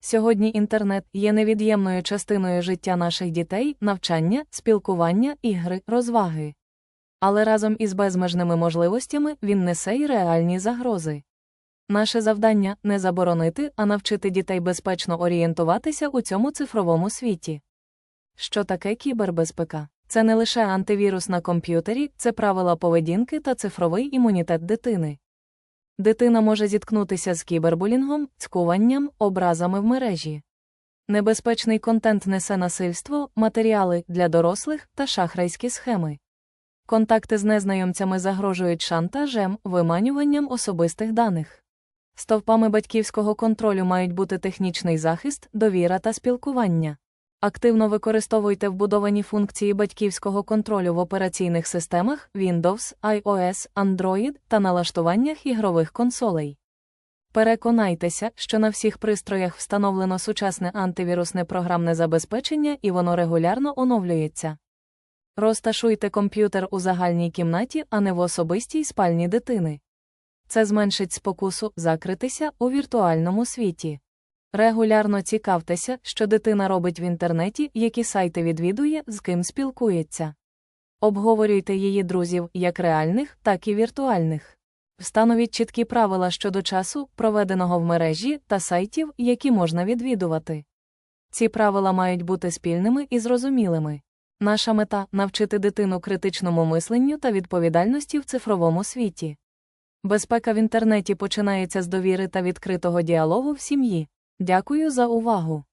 Сьогодні інтернет є невід'ємною частиною життя наших дітей, навчання, спілкування, ігри, розваги. Але разом із безмежними можливостями він несе й реальні загрози. Наше завдання не заборонити, а навчити дітей безпечно орієнтуватися у цьому цифровому світі. Що таке кібербезпека? Це не лише антивірус на комп'ютері, це правила поведінки та цифровий імунітет дитини. Дитина може зіткнутися з кібербулінгом, цькуванням, образами в мережі. Небезпечний контент несе насильство, матеріали для дорослих та шахрайські схеми. Контакти з незнайомцями загрожують шантажем, виманюванням особистих даних. Стовпами батьківського контролю мають бути технічний захист, довіра та спілкування. Активно використовуйте вбудовані функції батьківського контролю в операційних системах Windows, iOS, Android та налаштуваннях ігрових консолей. Переконайтеся, що на всіх пристроях встановлено сучасне антивірусне програмне забезпечення і воно регулярно оновлюється. Розташуйте комп'ютер у загальній кімнаті, а не в особистій спальні дитини. Це зменшить спокусу закритися у віртуальному світі. Регулярно цікавтеся, що дитина робить в інтернеті, які сайти відвідує, з ким спілкується. Обговорюйте її друзів як реальних, так і віртуальних. Встановіть чіткі правила щодо часу, проведеного в мережі, та сайтів, які можна відвідувати. Ці правила мають бути спільними і зрозумілими. Наша мета навчити дитину критичному мисленню та відповідальності в цифровому світі. Безпека в інтернеті починається з довіри та відкритого діалогу в сім'ї. Дякую за увагу!